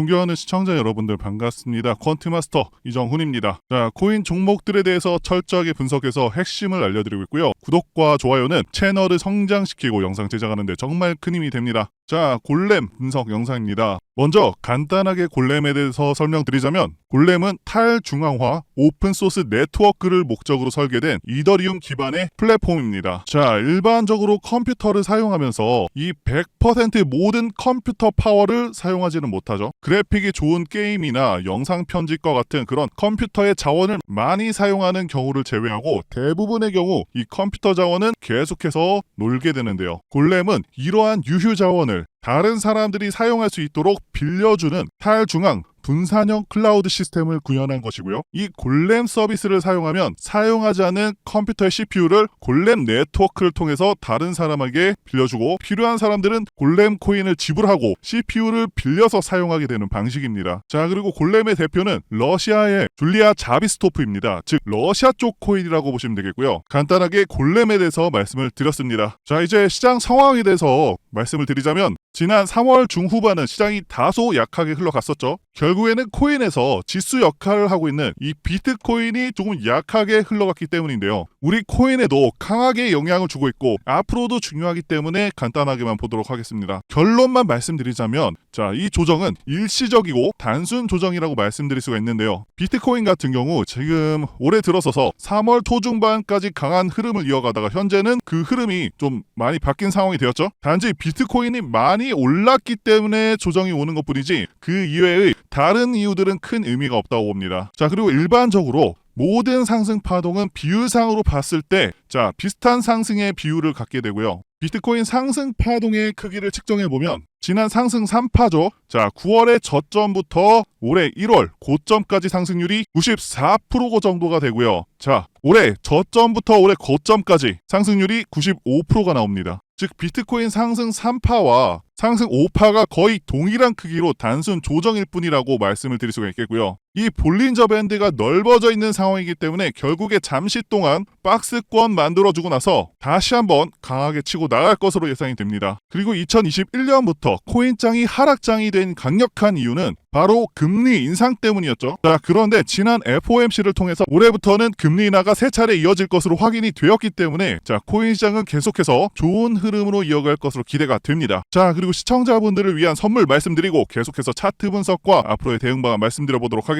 존경하는 시청자 여러분들 반갑습니다. 퀀트마스터 이정훈입니다. 자, 코인 종목들에 대해서 철저하게 분석해서 핵심을 알려드리고 있고요. 구독과 좋아요는 채널을 성장시키고 영상 제작하는데 정말 큰 힘이 됩니다. 자, 골렘 분석 영상입니다. 먼저 간단하게 골렘에 대해서 설명드리자면 골렘은 탈중앙화 오픈소스 네트워크를 목적으로 설계된 이더리움 기반의 플랫폼입니다. 자, 일반적으로 컴퓨터를 사용하면서 이 100% 모든 컴퓨터 파워를 사용하지는 못하죠. 그래픽이 좋은 게임이나 영상 편집과 같은 그런 컴퓨터의 자원을 많이 사용하는 경우를 제외하고 대부분의 경우 이 컴퓨터 자원은 계속해서 놀게 되는데요. 골렘은 이러한 유휴 자원을 Himmel 다른 사람들이 사용할 수 있도록 빌려주는 탈중앙 분산형 클라우드 시스템을 구현한 것이고요. 이 골렘 서비스를 사용하면 사용하지 않은 컴퓨터의 CPU를 골렘 네트워크를 통해서 다른 사람에게 빌려주고 필요한 사람들은 골렘 코인을 지불하고 CPU를 빌려서 사용하게 되는 방식입니다. 자, 그리고 골렘의 대표는 러시아의 줄리아 자비스토프입니다. 즉 러시아 쪽 코인이라고 보시면 되겠고요. 간단하게 골렘에 대해서 말씀을 드렸습니다. 자, 이제 시장 상황에 대해서 말씀을 드리자면 지난 3월 중후반은 시장이 다소 약하게 흘러갔었죠. 결국에는 코인에서 지수 역할을 하고 있는 이 비트코인이 조금 약하게 흘러갔기 때문인데요. 우리 코인에도 강하게 영향을 주고 있고 앞으로도 중요하기 때문에 간단하게만 보도록 하겠습니다. 결론만 말씀드리자면 자, 이 조정은 일시적이고 단순 조정이라고 말씀드릴 수가 있는데요. 비트코인 같은 경우 지금 올해 들어서서 3월 초중반까지 강한 흐름을 이어가다가 현재는 그 흐름이 좀 많이 바뀐 상황이 되었죠. 단지 비트코인이 많이 올랐기 때문에 조정이 오는 것 뿐이지 그 이외의 다른 이유들은 큰 의미가 없다고 봅니다. 자, 그리고 일반적으로 모든 상승 파동은 비율상으로 봤을 때, 자, 비슷한 상승의 비율을 갖게 되고요. 비트코인 상승 파동의 크기를 측정해 보면 지난 상승 3파죠. 자, 9월의 저점부터 올해 1월 고점까지 상승률이 94% 정도가 되고요. 자, 올해 저점부터 올해 고점까지 상승률이 95%가 나옵니다. 즉 비트코인 상승 3파와 상승 5파가 거의 동일한 크기로 단순 조정일 뿐이라고 말씀을 드릴 수가 있겠고요. 이 볼린저 밴드가 넓어져 있는 상황이기 때문에 결국에 잠시 동안 박스권 만들어주고 나서 다시 한번 강하게 치고 나갈 것으로 예상이 됩니다. 그리고 2021년부터 코인장이 하락장이 된 강력한 이유는 바로 금리 인상 때문이었죠. 자, 그런데 지난 FOMC를 통해서 올해부터는 금리 인하가 세 차례 이어질 것으로 확인이 되었기 때문에 자, 코인 시장은 계속해서 좋은 흐름으로 이어갈 것으로 기대가 됩니다. 자, 그리고 시청자분들을 위한 선물 말씀드리고 계속해서 차트 분석과 앞으로의 대응 방안 말씀드려 보도록 하겠습니다.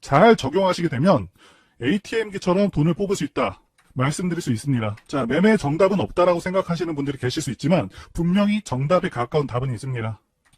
잘 적용하시게 되면 ATM기처럼 돈을 뽑을 수 있다. 말씀드릴 수 있습니다. 자, 매매 정답은 없다라고 생각하시는 분들이 계실 수 있지만 분명히 정답에 가까운 답은 있습니다.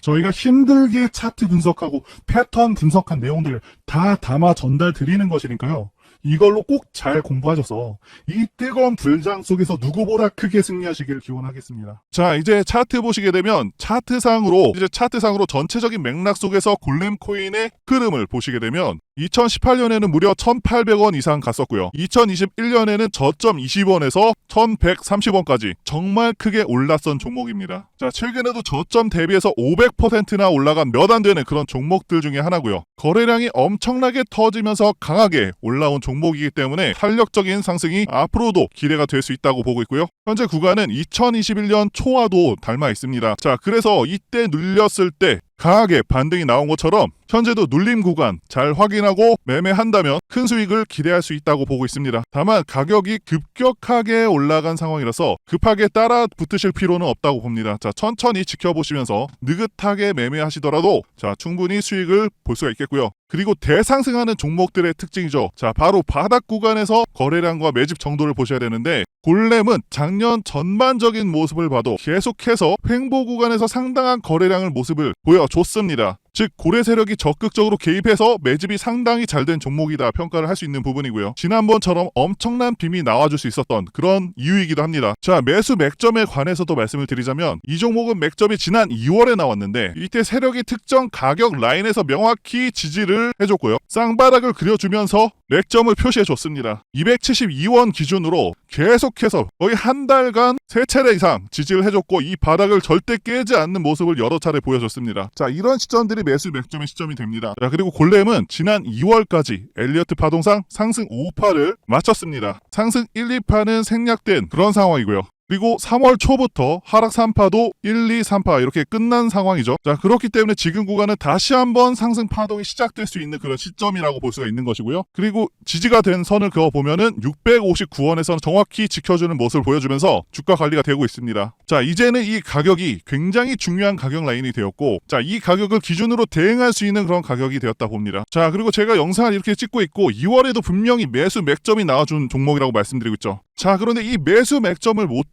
저희가 힘들게 차트 분석하고 패턴 분석한 내용들을 다 담아 전달 드리는 것이니까요. 이걸로 꼭 잘 공부하셔서 이 뜨거운 불장 속에서 누구보다 크게 승리하시길 기원하겠습니다. 자, 이제 차트 보시게 되면 차트상으로 이제 차트상으로 전체적인 맥락 속에서 골렘 코인의 흐름을 보시게 되면 2018년에는 무려 1,800원 이상 갔었고요. 2021년에는 저점 20원에서 1,130원까지 정말 크게 올랐던 종목입니다. 자, 최근에도 저점 대비해서 500%나 올라간 몇 안 되는 그런 종목들 중에 하나고요. 거래량이 엄청나게 터지면서 강하게 올라온 종목이기 때문에 탄력적인 상승이 앞으로도 기대가 될 수 있다고 보고 있고요. 현재 구간은 2021년 초와도 닮아 있습니다. 자, 그래서 이때 눌렸을 때 강하게 반등이 나온 것처럼 현재도 눌림 구간 잘 확인하고 매매한다면 큰 수익을 기대할 수 있다고 보고 있습니다. 다만 가격이 급격하게 올라간 상황이라서 급하게 따라 붙으실 필요는 없다고 봅니다. 자, 천천히 지켜보시면서 느긋하게 매매하시더라도 자, 충분히 수익을 볼 수가 있겠고요. 그리고 대상승하는 종목들의 특징이죠. 자, 바로 바닥 구간에서 거래량과 매집 정도를 보셔야 되는데 골렘은 작년 전반적인 모습을 봐도 계속해서 횡보 구간에서 상당한 거래량을 모습을 보여줬습니다. 즉 고래 세력이 적극적으로 개입해서 매집이 상당히 잘 된 종목이다 평가를 할 수 있는 부분이고요. 지난번처럼 엄청난 빔이 나와줄 수 있었던 그런 이유이기도 합니다. 자 매수 맥점에 관해서도 말씀을 드리자면 이 종목은 맥점이 지난 2월에 나왔는데 이때 세력이 특정 가격 라인에서 명확히 지지를 해줬고요. 쌍바닥을 그려주면서 맥점을 표시해줬습니다. 272원 기준으로 계속해서 거의 한 달간 세 차례 이상 지지를 해줬고 이 바닥을 절대 깨지 않는 모습을 여러 차례 보여줬습니다. 자 이런 시점들이 매수 맥점의 시점이 됩니다. 자 그리고 골렘은 지난 2월까지 엘리어트 파동상 상승 5파를 마쳤습니다. 상승 1, 2파는 생략된 그런 상황이고요. 그리고 3월 초부터 하락 3파도 1, 2, 3파 이렇게 끝난 상황이죠. 자, 그렇기 때문에 지금 구간은 다시 한번 상승 파동이 시작될 수 있는 그런 시점이라고 볼 수가 있는 것이고요. 그리고 지지가 된 선을 그어 보면은 659원에서 정확히 지켜주는 모습을 보여주면서 주가 관리가 되고 있습니다. 자, 이제는 이 가격이 굉장히 중요한 가격 라인이 되었고, 자, 이 가격을 기준으로 대응할 수 있는 그런 가격이 되었다 봅니다. 자, 그리고 제가 영상을 이렇게 찍고 있고 2월에도 분명히 매수 맥점이 나와준 종목이라고 말씀드리고 있죠. 자, 그런데 이 매수 맥점을 못